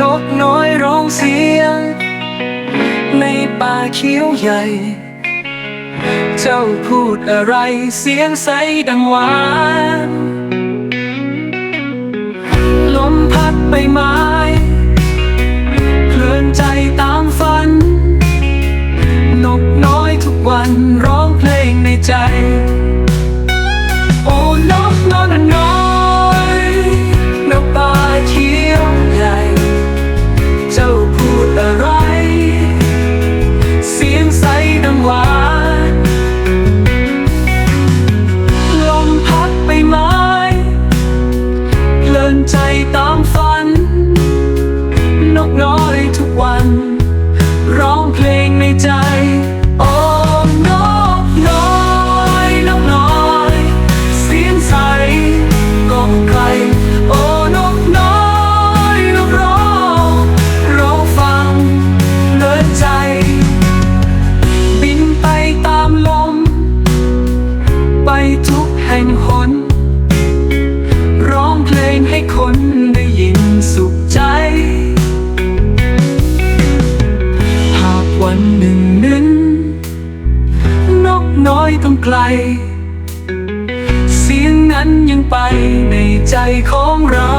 นกน้อยร้องเสียง ในป่าเขียวใหญ่ เจ้าพูดอะไรเสียงใสดังหวานลมพัดใบไม้เพลินใจตามฝัน นกน้อยทุกวันร้องเพลงในใจ วันหนึ่งนั้นนกน้อยต้องไกล เสียงนั้นยังไปในใจของเรา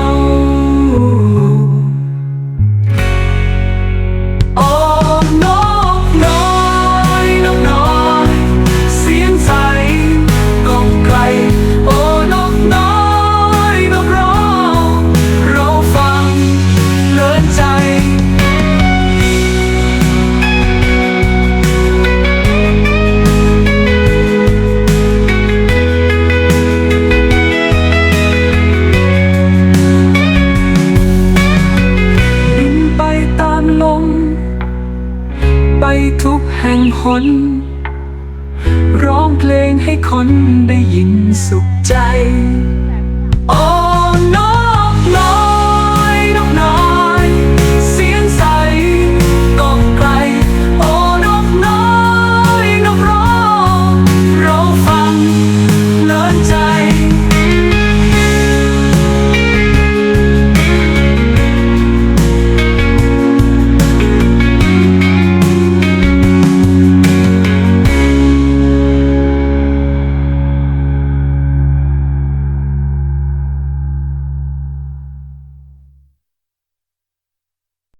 หน ร้องเพลงให้คนได้ยินสุขใจ โอ้